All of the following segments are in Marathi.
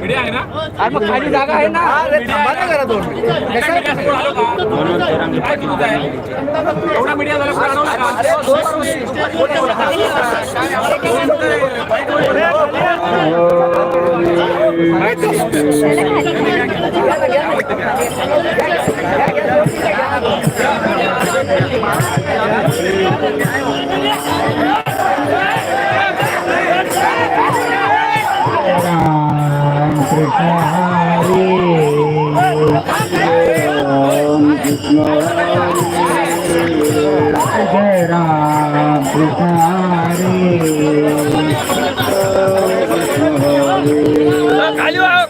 अरे मग खाली जागा आहे ना. जरा दोन. एवढा मीडिया झाला कोण अडवलं का?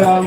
राम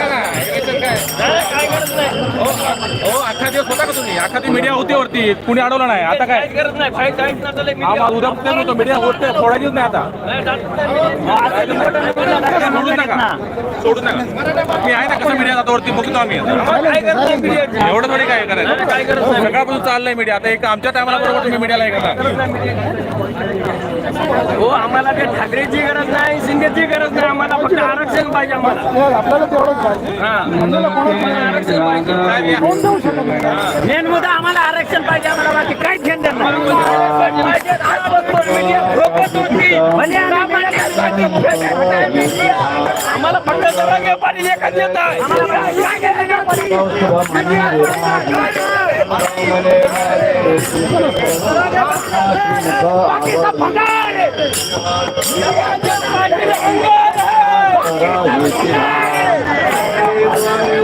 हो अख्खा दिवस होता का तुम्ही? अख्खा दिवस मीडिया होती वरती. कुणी अडवलं नाही. आता काय? गरज नाही. फाईट हा मग उद्या तेच होतो मीडिया होते सोडायचीच नाही आता. नका. नका. मी आहे ना कसं मीडिया आता वरती? बघतो आम्ही. एवढं थोडी काय करायचं? काय करायचं सकाळपासून चाललंय मीडिया आता एक आमच्या टायमाला बरोबर तुम्ही मीडियाला हे करता हो आम्हाला ते ठाकरेची गरज नाही शिंदेची गरज नाही. आम्हाला फक्त आरक्षण पाहिजे आम्हाला. आपल्याला तेवढंच पाहिजे. आरक्षण पाहिजे. मेन मुद्दा आम्हाला आरक्षण पाहिजे आम्हाला बाकी काही घेणं देणं नाही. पाहिजे, आजपासून media झोपत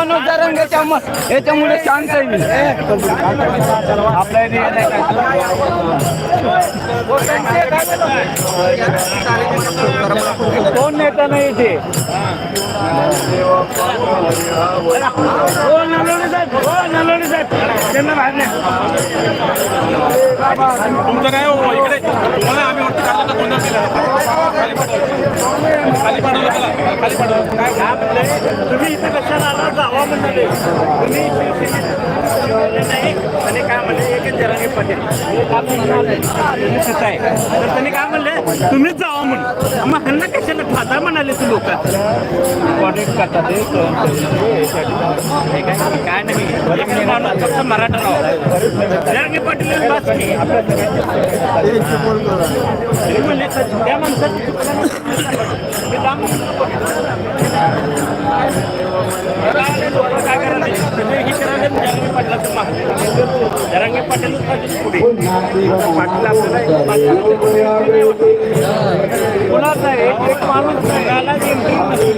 मनोज जरंग याच्यामुळे शांत आहे मी. कोण नेता नाही इथे? तुमचं काय हो इकडे तुम्हाला आम्ही वाटतं काढलं तर गोंधळ केला खाली पाठवलं त्याला खाली पाठवलं काय तुम्ही इथे कशाला? आला जावा म्हणाले तुम्ही जरांगे पटेल आहे. तर त्यांनी काय म्हणले? तुम्हीच जावा म्हणून. मग ह्यांना कशाला फादा म्हणाले तू लोक? करतात हे काय काय नाही. माणूस फक्त मराठा राव. जरांगे पाटील बस म्हणले त्या माणसाचं जरांगे पाटील पुढे पाटील आहे. एक माणूस जगाला बी एंट्री नसते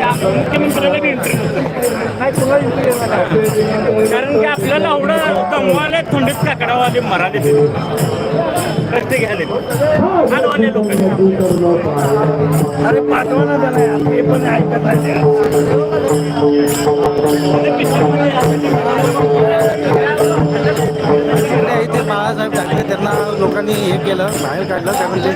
आता मुख्यमंत्र्याला बी एंट्री नसते तुला एंट्री कारण की आपल्याला एवढं दमवाले थंडीत काकडावाले मराठी कष्ट घ्याले आणवाले लोक अरे पाठवा ना त्याला यार. हे पण ऐकत आहे इथे बाळासाहेब ठाकरे त्यांना लोकांनी हे केलं बाहेर काढलं त्या म्हणजे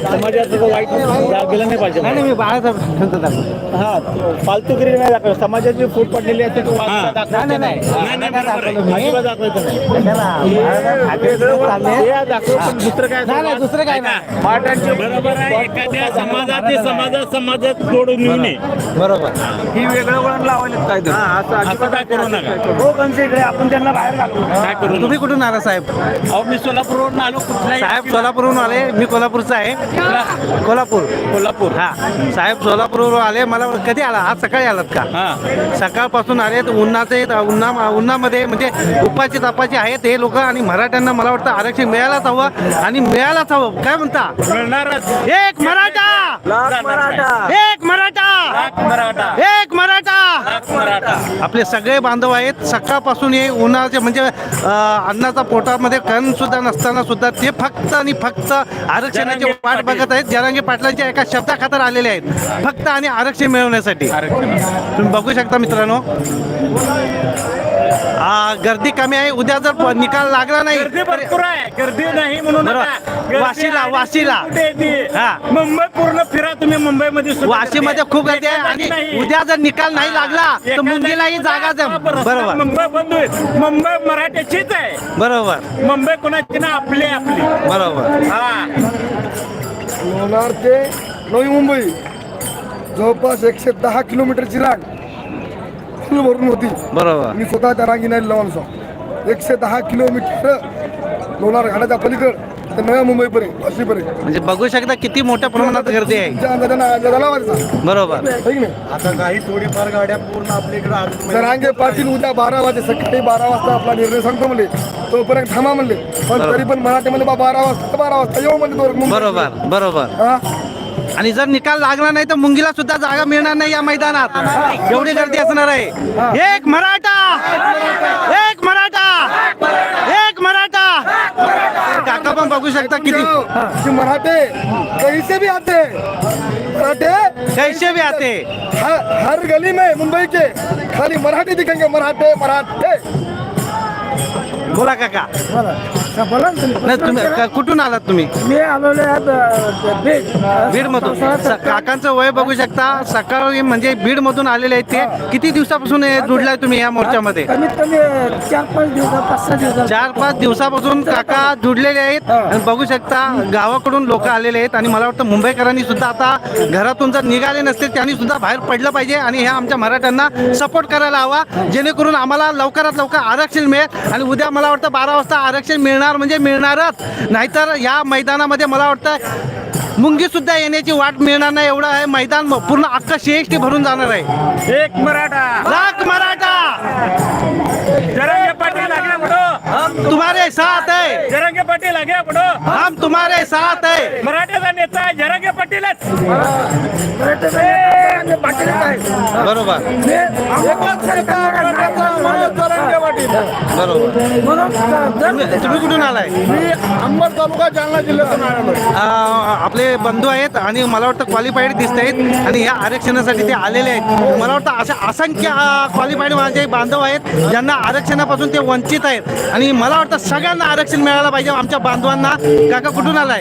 समाजाचं वाईट गेलं नाही पाहिजे नाही मी बाळासाहेब हा फालतूगिरी नाही दाखवलं समाजाची फूट पडलेली असते तो दाखवायचा नाही हे. दुसरं काय नाही दुसरं काय नाही. बरोबर आहे. एखाद्या समाजात समाजात समाजात जोडून येऊ नये. बरोबर. ही वेगळं वळण लावायला काय असं काय करू नका. हो आपण त्यांना बाहेर टाकू काय करू तुम्ही कुठून आला साहेब? अहो मी सोलापूरवरून आलो कुठलाही साहेब सोलापूरहून आले. मी कोल्हापूरचा आहे. कोल्हापूर. कोल्हापूर. हा. साहेब सोलापूरवरून आले. मला कधी आला? आज सकाळी आलात का? सकाळपासून आले उन्हाचे उन्हा उन्हामध्ये म्हणजे उपाची तापाची आहेत हे लोक आणि मराठ्यांना मला वाटतं आरक्षण मिळायलाच हवं आणि मिळायलाच हवं. काय म्हणता? मिळणारच. एक मराठा! एक मराठा! एक मराठा! आपले सगळे बांधव आहेत. सकाळपासून हे उन्हाचे म्हणजे अन्नाचा पोटामध्ये कण सुद्धा नसताना सुद्धा ते फक्त आणि फक्त आरक्षणाची वाट. बघत आहेत. जरांगे पाटलांच्या एका शब्दाखातर आलेले आहेत. फक्त आणि आरक्षण मिळवण्यासाठी. तुम्ही बघू शकता मित्रांनो. आ, गर्दी कमी आहे उद्या जर प- निकाल लागला नाही गर्दी भरपूर आहे गर्दी नाही म्हणून बरोबर. नका. गर्दी वाशीला, आहे. वाशीला. कुठे येते? हा. मुंबई पूर्ण फिरा तुम्ही मुंबईमध्ये सुद्धा वाशीमध्ये खूप गर्दी आहे आणि. उद्या जर निकाल नाही लागला तर मुंगीलाही जागी जम बरोबर मुंबई बंद होईल मुंबई मराठ्याचीच आहे बरोबर मुंबई कोणाची ना आपली आपली बरोबर हा लोणार ते नवी मुंबई जवळपास एकशे दहा किलोमीटरची रांग फुल भरून होती. बरोबर. मी स्वतः त्या रांगी नाही लावून सो एकशे दहा किलोमीटर लोणार घाटाच्या पलीकड तर नव्या मुंबईपर्यंत अशीपर्यंत म्हणजे बघू शकता किती मोठ्या प्रमाणात गर्दी आहे. अंदाजानं लावायचा बरोबर. नाही? आता काही थोडीफार गाड्या पूर्ण आपल्या इकडे अजून जरांगे पाटील उद्या बारा वाजे सकाळी बारा वाजता आपला निर्णय सांगतो म्हणले. तोपर्यंत थांबा म्हणले. पण तरी पण मराठीमध्ये बा बारा वाजता बारा वाजता येऊ म्हणले तो मुंबई. बरोबर बरोबर. हा? आणि जर निकाल लागला नाही तर मुंगीला सुद्धा जागा मिळणार नाही या मैदानात. एवढी गर्दी असणार आहे. एक मराठा! एक मराठा! एक मराठा! काका पण बघू शकता किती. मराठे कैसे भी आते. मराठे? कैसे भी आते. हर, हर गली में मुंबई के खाली मराठी दिखेंगे. मराठे मराठे. बोला काका. बोला तुम्ही. नाही तुम्ही का- कुठून आलात तुम्ही? मी आलेलो आहे बीड. बीड मधून काकांचं वय बघू शकता. सकाळी म्हणजे बीड मधून आलेले आहेत ते. किती दिवसापासून हे जुडलाय तुम्ही या मोर्चामध्ये? कमीत कमी चार पाच दिवसा पाच सहा दिवसा. चार पाच दिवसापासून काका जुडलेले आहेत. आणि बघू शकता गावाकडून लोक आलेले आहेत. आणि मला वाटतं मुंबईकरांनी सुद्धा आता घरातून जर निघाले नसते त्यांनी सुद्धा बाहेर पडलं पाहिजे. आणि ह्या आमच्या मराठ्यांना सपोर्ट करायला हवा. जेणेकरून आम्हाला लवकरात लवकर आरक्षण मिळेल. आणि उद्या मला वाटतं बारा वाजता आरक्षण मिळणार म्हणजे मिळणारच. नाहीतर या मैदानामध्ये मला वाटतं मुंगी सुद्धा येण्याची वाट मिळणार नाही. एवढं आहे मैदान पूर्ण अख्खा सीएसटी भरून जाणार आहे. एक मराठा. लाख मराठा! पुढं तुम्हारे साथ है। जरंगे पाटील आगे पुढं हम तुम्हारे साथ है। मराठ्याचा नेता आहे जरंगे पाटीलच बरोबर। बरोबर। तुम्ही तुम्ही कुठून आलाय? मी अंबड तालुका जालना जिल्ह्यातून आलेलो आपले बंधू आहेत आणि मला वाटतं क्वालिफाईड दिसत आहेत. आणि ह्या आरक्षणासाठी ते आलेले आहेत. मला वाटतं अशा असंख्य क्वालिफाईड माझे बांधव आहेत ज्यांना आरक्षणापासून ते वंचित आहेत. आणि मला वाटतं सगळ्यांना आरक्षण मिळायला पाहिजे. आमच्या बांधवांना. काका कुठून आलाय?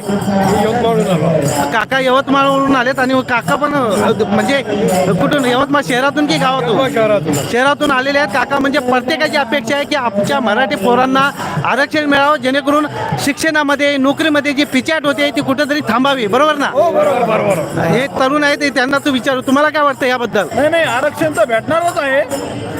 काका यवतमाळवरून आलेत आणि काका पण म्हणजे कुठून? यवतमाळ शहरातून की गावातून? शहरातून. आलेले आहेत. काका म्हणजे प्रत्येकाची अपेक्षा आहे की आमच्या मराठी पोरांना आरक्षण मिळावं जेणेकरून शिक्षणामध्ये नोकरीमध्ये जी पिचाट होते ती कुठेतरी थांबावी. बरोबर ना? हे तरुण आहेत ते त्यांना तू विचारू. तुम्हाला काय वाटतं याबद्दल? नाही नाही आरक्षण तर भेटणारच आहे.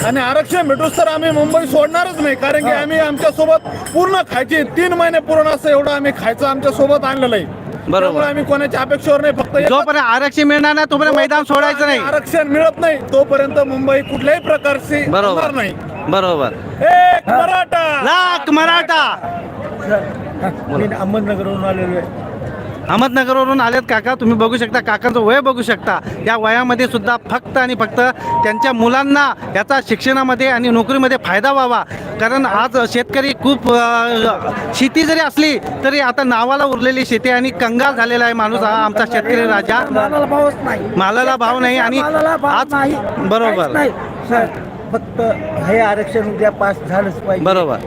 आणि आरक्षण भेटूच तर आम्ही मुंबई सोडणारच नाही. कारण की आम्ही आमच्यासोबत पूर्ण खायची तीन महिने पूर्ण असं एवढं आम्ही खायचं आमच्यासोबत आणलेलं आहे. त्यामुळे आम्ही कोणाच्या अपेक्षेवर नाही फक्त जोपर्यंत आरक्षण मिळणार नाही तोपर्यंत मैदान सोडायचं नाही. आरक्षण मिळत नाही तोपर्यंत मुंबई कुठल्याही प्रकारची बरोबर. होणार नाही. बरोबर. एक मराठा! लाख मराठा! मी अहमदनगरवरून आलेलो आहे. अहमदनगरवरून आलेत काका. तुम्ही बघू शकता काकांचं वय बघू शकता. या वयामध्ये सुद्धा फक्त आणि फक्त त्यांच्या मुलांना याचा शिक्षणामध्ये आणि नोकरीमध्ये फायदा व्हावा. कारण आज शेतकरी खूप शेती जरी असली तरी आता नावाला उरलेली शेती आणि कंगाल झालेला आहे माणूस हा आमचा शेतकरी राजा. मालाला भाव नाही आणि आज बरोबर. फक्त हे आरक्षण उद्या पास झालंच पाहिजे. बरोबर.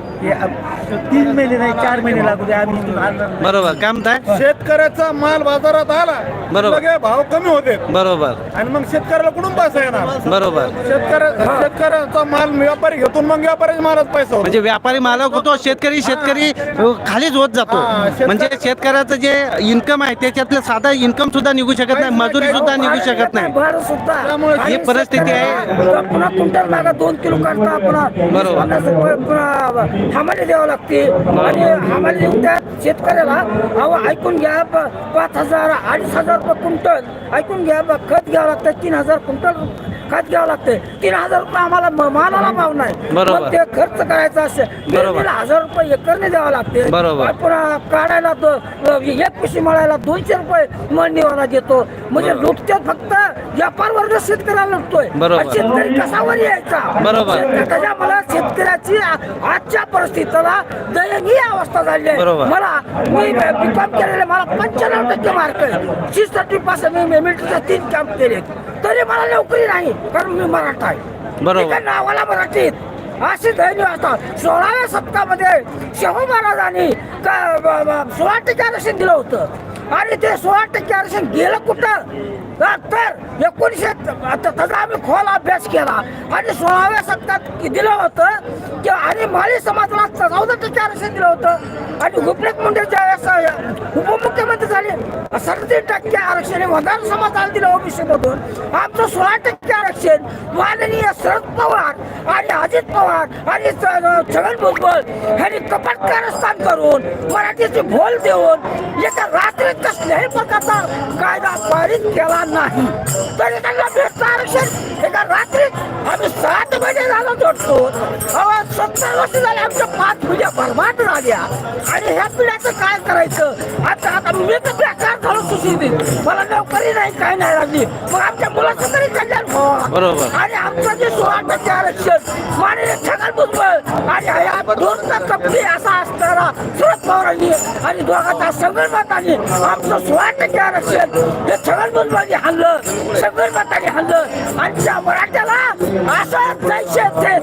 तीन महिने नाही चार महिने लागू दे आम्ही इथून आणणार नाही. बरोबर काय? म्हणताय शेतकऱ्याचा माल बाजारात आला बरोबर. लगे भाव कमी होते. बरोबर. आणि मग शेतकऱ्याला कुठून पैसा येणार? बरोबर. शेतकऱ्या शेतकऱ्याचा माल व्यापारी घेतो मग व्यापाऱ्याच्या मालात पैसा होतो. म्हणजे व्यापारी मालक होतो शेतकरी शेतकरी अ, खालीच होत जातो. हा, शेतकरी- म्हणजे शेतकऱ्याचं जे इन्कम आहे त्याच्यातलं साधा इन्कम सुद्धा निघू शकत नाही मजुरी सुद्धा निघू शकत नाही. सुद्धा. त्यामुळे ही परिस्थिती आहे. पुन्हा क्विंटल मागा दोन किलो काढता पुन्हा बरोबर. पन्नास रुपये पुन्हा हमाली द्यावं लागते आणि आम्हाला देऊन त्या शेतकऱ्याला अहो ऐकून घ्या पाच हजार अडीच हजार रुपये क्विंटल. ऐकून घ्या खत घ्यावं लागतं तीन हजार क्विंटल खत घ्यावं लागते तीन हजार रुपये आम्हाला म- मालाला भाव नाही बरोबर. मग ते खर्च करायचा असेल बरोबर. पेरणीला हजार रुपये एकरने द्यावं लागते बरोबर. काढायला दो- एक पिशी मळायला दोनशे रुपये मळणीवाला देतो म्हणजे लुटतात फक्त व्यापार वर्ग शेतकऱ्याला लुटतोय बरोबर. आणि शेतकरी कसावर यायचा बरोबर. शेतकरी- मला शेतकऱ्याची आ- आजच्या परिस्थितीला दयनीय अवस्था झाली आहे बरोबर. मला मी बीकॉम केलेले मला पंच्याण्णव टक्के मार्क आहे सी साठी पास मी मिलिटरीचे तीन कॅम्प केले तरी मला नोकरी नाही कारण मी मराठा आहे. बरोबर. नावाला मराठीत. अशी दैन्य असतात. सोळाव्या शतकामध्ये शाहू महाराजांनी सोळा टक्के आरक्षण दिलं होतं. आणि ते सोळा टक्के आरक्षण गेलं कुठं? तर एकोणीसशे आता त्याचा आम्ही खोल अभ्यास केला. आणि सोळाव्या शतकात दिलं होतं की आणि माळी समाजाला चौदा टक्के आरक्षण दिलं होतं. आणि गोपीनाथ मुंडे ज्यावेळेस उपमुख्यमंत्री झाले सदतीस टक्के आरक्षण हे वधार समाजाला दिलं ओबीसीमधून. आमचं सोळा टक्के आरक्षण माननीय शरद पवार आणि अजित पवार आणि छगन भुजबळ यांनी कपात कारस्थान करून मराठीची भोल देऊन एका रात्रीत कसल्याही प्रकारचा कायदा पारित केला नाही आरक्षण एका रात्रीत आम्ही सात महिने झालं जोडतो सत्तर वर्ष झाले आमच्या पाच पिढ्या बरबाद झाल्या आणि ह्या पिढ्याचं काय करायचं? आता आता मी तर बेकार झालो सुशिक्षित मला नोकरी नाही काय नाही लागली मग आमच्या मुलाचं तरी कल्याण व्हावं. बरोबर. आणि आमचं जे सोळा टक्के आरक्षण माननीय छगन भुजबळ आणि दोनचा कपडी असा असणारा शरद पवारांनी आणि दोघांचा संगणमताने आमचं सोळा टक्के आरक्षण हे छगन भुजबळांनी हल्लं संगणमताने हल्लं आणि त्या मराठ्याला असं जायचे ते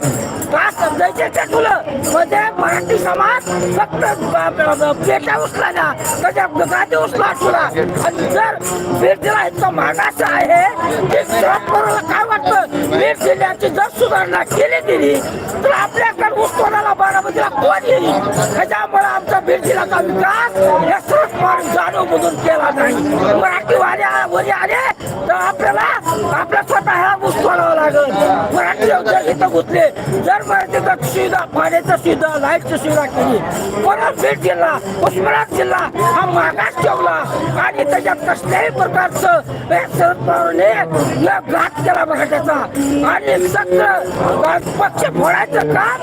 का समजायचे ते तुला. मध्ये मराठी समाज फक्त ब- ब- ब- त्याच्या गादी उचला तुला. आणि जर बीड जिल्हा इतका मागास आहे ते शरद काय वाटतं? बीड जिल्ह्याची जर सुधारणा केली गेली तर आपल्याकडे उस्मानाला बारामतीला कोण येईल? त्याच्यामुळे आमचा बीड जिल्ह्याचा विकास या शरद पवार जाणून बुजून केला नाही. मराठी वाल्या वरी आले तर आपल्याला आपल्या स्वतःला ऊस लागेल. मराठी जर इथं घुसले जर मराठीचा सुविधा पाण्याची सुविधा नाही महाराष्ट्र केली परत बीड जिल्हा उस्मानाबाद जिल्हा हा मागास ठेवला आणि त्याच्यात कसल्याही प्रकारचं शरद पवारने घात केला मराठ्याचा आणि सगळं पक्ष फोडायचं काम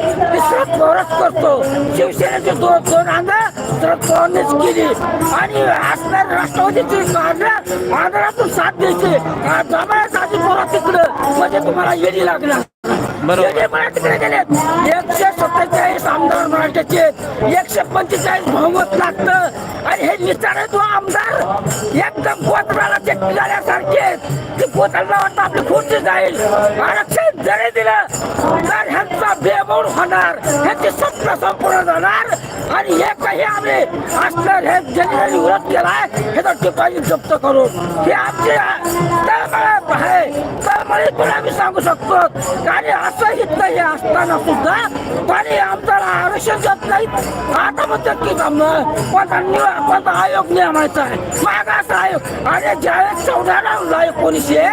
शरद पवारच करतो. शिवसेनेचे दोन दोन अंग शरद पवारनेच केली. आणि असणार राष्ट्रवादीची काढलं आंध्रातून साथ द्यायची. जमायला साधी पोरा तिकडं. म्हणजे तुम्हाला येणी लागणार. बरोबर. येडी मला एकशे सत्तेचाळीस आमदार मराठ्याचे एकशे पंचेचाळीस बहुमत लागतं. आणि हे निचारे तो आमदार एकदम कोतराला चेक झाल्यासारखे की कोतराला वाटतं आपली खुर्ची जाईल. आरक्षण जरी दिलं तर ह्यांचा बेमोड होणार. ह्यांची स्वप्न संपूर्ण जाणार. आणि हे काही आम्ही असणार हे जनरली उलट केलाय. हे तर डिपॉझिट जप्त करून. हे आमचे तळमळ आहे. त्यामुळे तुला मी सांगू शकतो? आणि असं हित हे असताना सुद्धा आणि आमच्याला आरक्षण देत नाहीत. आता म्हणतात की आम- कोणता निव- आयोग नियमायचा आहे. मागास आयोग. आणि ज्यावेळेस चौदा नऊ एकोणीसशे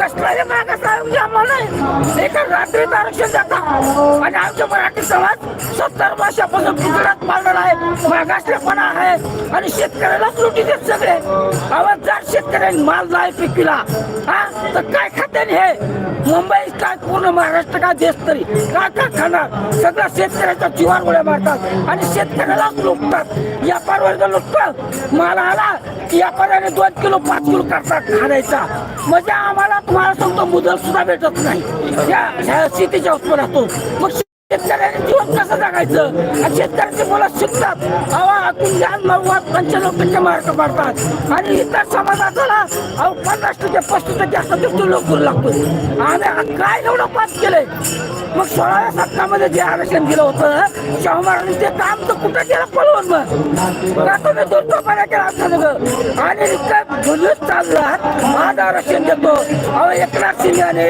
कसलाही मागास आयोग आम्हाला नाही. एका रात्रीत आरक्षण देतात आणि आमच्या मराठी समाज सत्तर वर्षापासून गुजरात मारलेला आहे. मागासलेपणा आहे. आणि शेतकऱ्याला लुटी देत सगळे. आवाज जर शेतकऱ्यांनी माल नाही पिकविला हा तर काय खात्याने हे मुंबई काय पूर्ण महाराष्ट्र काय देश तरी? का का खाणार सगळं शेतकऱ्याच्या जीवावर गोळ्या मारतात आणि शेतकऱ्याला लुटतात. व्यापार वर्ग लुटतात माल आला की व्यापाऱ्याने दोन किलो पाच किलो करतात खाण्याचा. म्हणजे आम्हाला तुम्हाला सांगतो मुदल सुद्धा भेटत नाही. या ह्या शेतीच्या उत्पन्नातून. मग शेतकऱ्याने कसं जगायचं आणि शेतकऱ्याचे मुलं शिकतात. अहो आपण घ्या नव्वद पंच्याण्णव टक्के मार्क पाडतात. आणि इतर समाजाला अहो पन्नास टक्के पस्तीस टक्के असं ते लोक लागतो आणि काय एवढं पास केलंय? मग सोळाव्या शतकामध्ये जे आरक्षण दिलं होतं शाहू महाराजांनी ते काम तर कुठं केलं? पळवून मग का तुम्ही दुर्गोपणा केला असं सगळं आणि इतकं जुलूस चालला माझं आरक्षण देतो. अहो एकनाथ शिंदेने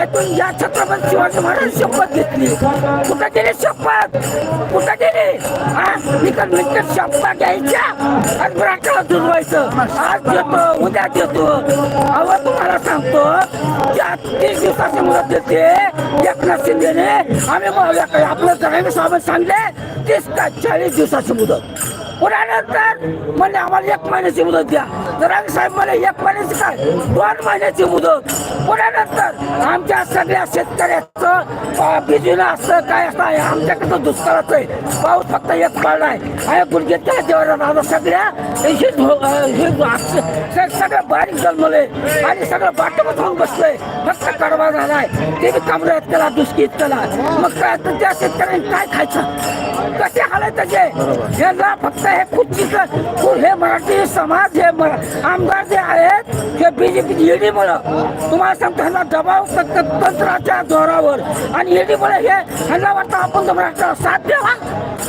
ऐकून या छत्रपती शिवाजी महाराज शपथ घेतली. कुठं गेली शपथ? कुठं गेली? हा? निकट निकट शपथ घ्यायच्या? आणि मराठाला जुळवायचं आज देतो उद्या देतो. अहो तुम्हाला सांगतो त्या तीस दिवसाची मुदत देते. एकनाथ शिंदेने आम्ही मग आपलं जरांगे साहेब सांगले तीस का चाळीस दिवसाची मुदत. पुन्हा नंतर म्हणजे आम्हाला एक महिन्याची मुदत द्या. जरांगे साहेब मला एक महिन्याची काय? दोन महिन्याची मुदत. पुन्हा नंतर आमच्या सगळ्या शेतकऱ्याचं बिजून असं काय असं आहे आमच्याकडं दुष्काळाचं आहे. पाऊस फक्त एक पडलाय आहे. गुडघेच्या देवाला दादा सगळ्या सगळं बारीक जन्मलंय आणि सगळं बाटमच होऊन बसलंय फक्त कडवा झालाय ते बी कमरेत केला दुष्कीत केला मग काय तर त्या शेतकऱ्यांनी काय खायचं? कसे हालाय त्याचे यांना फक्त असं हे खुर्चीचं हे मराठी समाज हे आमदार जे आहे हे बीजेपी ईडी मुळे तुम्हाला सांगतो ह्यांना दबाव शकतं तंत्राच्या जोरावर. आणि ईडी मुळे हे ह्यांना वाटतं आपण जर महाराष्ट्राला साथ द्यावा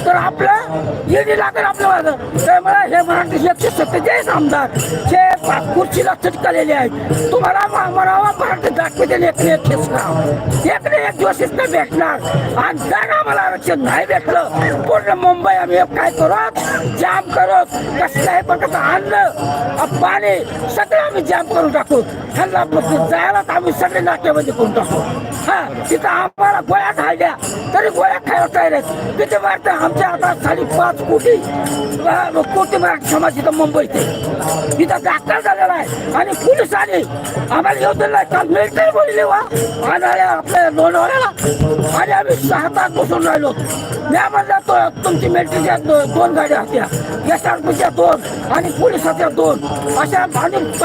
तर आपलं ईडी लागेल आपल्या त्यामुळे हे मराठी एकशे सत्तेचाळीस आमदार हे पा- खुर्चीला चिटकलेले आहेत. तुम्हाला मा- म्हणावा मराठी दाखवतील एक ना एक खेचणार एक ना एक दिवस इथं भेटणार. आणि जर आम्हाला आरक्षण नाही भेटलं पूर्ण मुंबई आम्ही काय करत जाम करत कसल्याही प्रकारचं अन्न पाणी सगळं आम्ही जाम करून टाकू. ह्यांना जायला तर आम्ही सगळे नाट्यामध्ये करून टाकू. हा तिथं आम्हाला गोळ्या खायल्या तरी गोळ्या खायला तयार आहेत. तिथे मारते? आमच्या आता साडे पाच कोटी कोटी मराठी समाज इथं मुंबईत तिथं दाखल झालेला आहे. आणि पोलीस आले आम्हाला येऊ दिला काल मिलिटरी बोलले वा आणाले आपल्या लोणावळ्याला. आणि आम्ही सहा तास बसून राहिलो. मी म्हणलं तो तुमची मिलिटरीच्या दोन गाड्या होत्या. एस आर पीच्या दोन आणि पोलिसाच्या दोन. अशा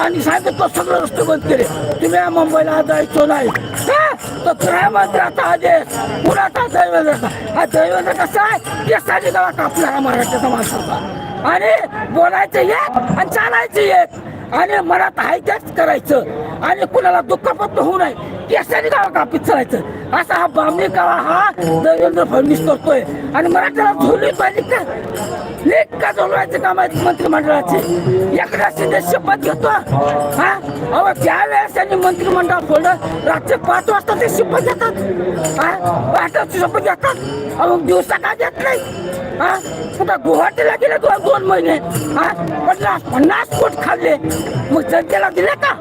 आणि पाणी सांगितलं सगळं रस्ते बंद केले. तुम्ही या मुंबईला जायचो नाही. का? तर गृहमंत्र्याचा आदेश कुणाचा दैवेंद्रचा हा दैवेंद्र कसा आहे? केसाची गावा कापला हा मराठ्याचा माणसाचा आणि बोलायचं एक आणि चालायचं एक. आणि मनात आहे तेच करायचं. आणि कुणाला दुःखपत्र होऊ नये. केसाने गावा कापीत चालायचं. असा हा बामणी गावा हा देवेंद्र फडणवीस करतोय. आणि मराठ्याला झोली पाहिजे का? लेख का झोलवायचं काम आहे मंत्रिमंडळाचे. एकदा शिंदे शपथ घेतो. हा? अहो त्यावेळेस त्यांनी मंत्रिमंडळ फोडलं रात्री पाच वाजता ते शपथ घेतात. हा? पहाटेची शपथ घेतात. अहो दिवसा का घेत नाही? हा? कुठं गुवाहाटीला गेले दोन दोन महिने? हा? पन्नास पन्नास कोट खाल्ले. मग जनतेला दिले का?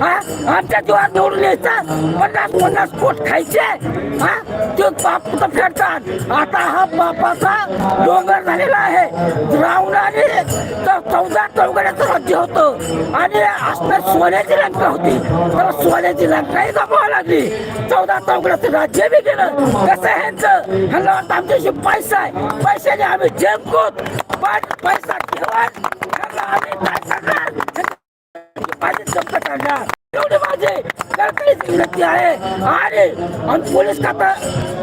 हा? आमच्या जीवात निवडून यायचा. पन्नास पन्नास कोट खायचे. हा? ते बाप कुठं फेडतात? आता हा बापाचा डोंगर झालेला आहे. रावणाने तर चौदा चौघड्याचं राज्य होतं. आणि असणार सोन्याची लंका होती. तर सोन्याची लंकाही गमवावी लागली. चौदा चौघड्याचं राज्य बी गेलं. कसं ह्यांचं? वाटतं आमच्याशी पैसा आहे. पैशाने आम्ही जिंकूत पण पैसा ठेवा आम्ही काय करणार? माझे एवढे माझे कळकळीची विनंती आहे. आणि आणि पोलीस खाता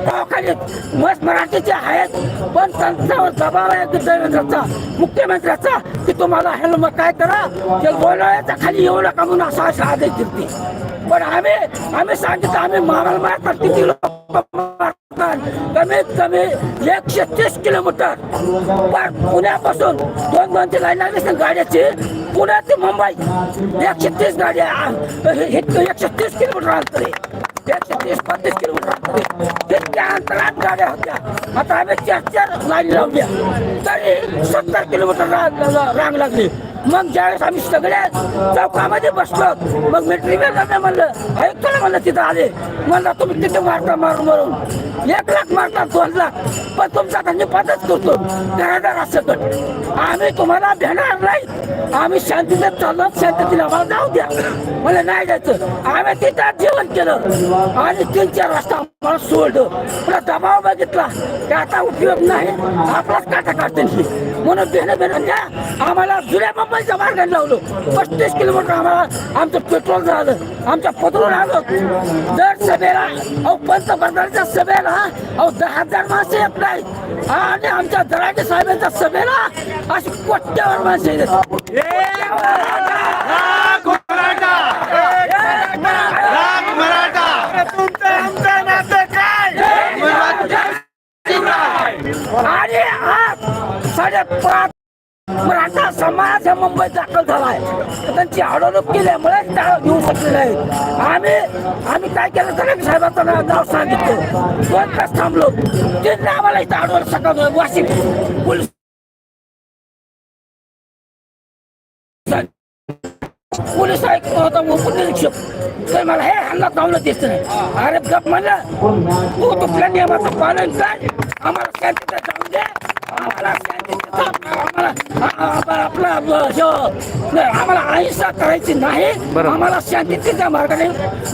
दवाखान्यात मस्त मराठीचे आहेत. पण त्यांच्यावर दबाव आहे की देवेंद्रचा मुख्यमंत्र्याचा की तुम्हाला हेल्मेट काय करा? ते गोलाच्या खाली येऊ नका म्हणून असा असा आदेश दिलते पण आम्ही आम्ही सांगितलं आम्ही मारायला मारतात. किती लोक कमीत कमी एकशे तीस किलोमीटर. पुण्यापासून दोन दोनची लाईन लागली गाड्याची. पुण्यात ते मुंबई. एकशे तीस गाड्या हे- हे- एकशे तीस किलोमीटर अंतर आहे एकशे तीस पस्तीस किलोमीटर अंतर आहे तितक्या अंतरात गाड्या होत्या आता आम्ही चार चार लाईन लावल्या तरी सत्तर किलोमीटर रा- रांग लागली मग ज्यावेळेस आम्ही सगळे चौकामध्ये बसलो मग मी ट्रिव्हर म्हणलं ऐकतो म्हणलं तिथं आले म्हणलं तुम्ही तिथे मारता मारून मारून एक लाख मारता दोन लाख पण तुमचा त्यांनी पदच करतो असं कट आम्ही तुम्हाला भेणार नाही. आम्ही शांतीने चाललो शांतीने आम्हाला जाऊ द्या. मला नाही जायचं आम्ही तिथं जेवण केलं. आणि तीन चार वाजता आम्हाला सोडलं. पुन्हा दबाव बघितला. की आता उपयोग नाही. आपलाच काटा काढते. म्हणून बेन बेन द्या आम्हाला जुन्या मुंबईच्या मार्गाने लावलं. पस्तीस किलोमीटर आम्हाला आमचं पेट्रोल झालं आमच्या पत्रोल आलं दर सभेला अहो पंतप्रधानाच्या सभेला अहो दहा हजार माणसं येत नाही. आणि आमच्या दराटे साहेबांच्या सभेला अशी कोट्यावर माणसं येतात आमचं आमचं नातं काय आणि आज साडेपाच मराठा समाज हा मुंबईत दाखल झालाय. त्यांची अडवणूक केल्यामुळे त्याला घेऊ शकले नाही आम्ही आम्ही काय केलं तर साहेबांचं नाव सांगितलं. दोन तास थांबलो. त्यांना आम्हाला इथं अडवण सकाळ वाशिम पोलीस पोलीस ऐकतो होता उपनिरीक्षक तर मला हे हल्ला चावलं दिसत नाही. अरे गप म्हणलं. तू तुझ्या नियमाचं पालन कर. आम्हाला शांतीचं जाऊन दे. आम्हाला अहिंसा करायची नाही आम्हाला शांतीच्या मार्गाने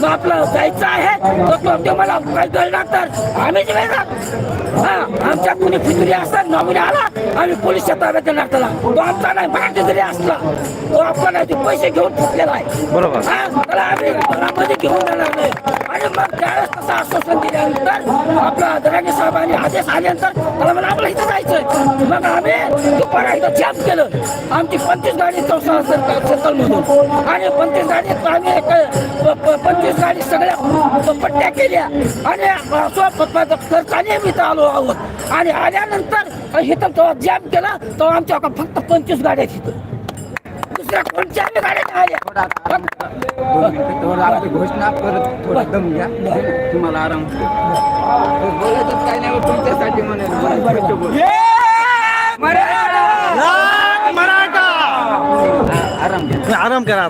आपलं जायचं आहे. तो मला काही कळणार तर आम्ही हा आमच्या कुणी फितुरी असतात नमुने आला आम्ही पोलीसच्या ताब्यात देणार त्याला. तो आमचा नाही मराठी जरी असला तो आपला नाही पैसे घेऊन फुटलेला आहे. बरोबर. हा, त्याला आम्ही घरामध्ये घेऊन जाणार नाही. त्यावेळेस तसं आश्वासन दिल्यानंतर आपला दरागे साहेबांनी आदेश आल्यानंतर मला म्हणा आपलं इथं जायचं मग आम्ही दुपारा इथं जॅम केलं आमची पंचवीस गाडी चौसा सर्कल मधून आणि पंचवीस गाडीत आम्ही एक प- पंचवीस गाडी सगळ्या पट्ट्या केल्या आणि असं खर्चाने आम्ही इथं आलो आहोत आणि आल्यानंतर इथं तेव्हा जॅम केला तेव्हा आमच्या फक्त पंचवीस गाड्या तिथं इथं दुसऱ्या कोणत्या आम्ही गाड्या नाही आल्या फक्त- घोषणा परत थोडं दम घ्या. तुम्हाला आराम बोलायचं काय नाही तुमच्यासाठी मराठा! आराम घ्या. आराम करा.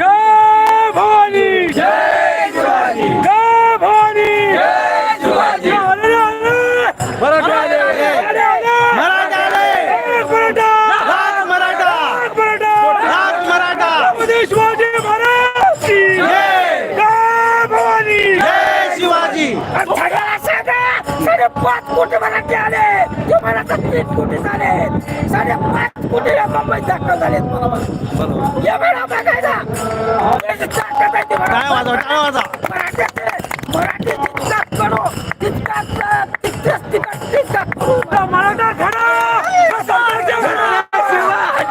भवानी जय शिवाजी जय भवानी जय शिवाजी मराठा आले मराठा आले लाख मराठा लाख मराठा शिवाजी महाराज की जय. जय भवानी जय शिवाजी सगळ्याला सांगा मराठी आले. तुम्हाला तर तीन कोटी झाले. साडेपाच कोटी या मुंबईत दाखल झालेत. बरोबर या वेळा बघायला काय वाजवा काय वाजवा? मराठी तितकाच करू तितकाच तितकाच तितकाच तितकाच करू.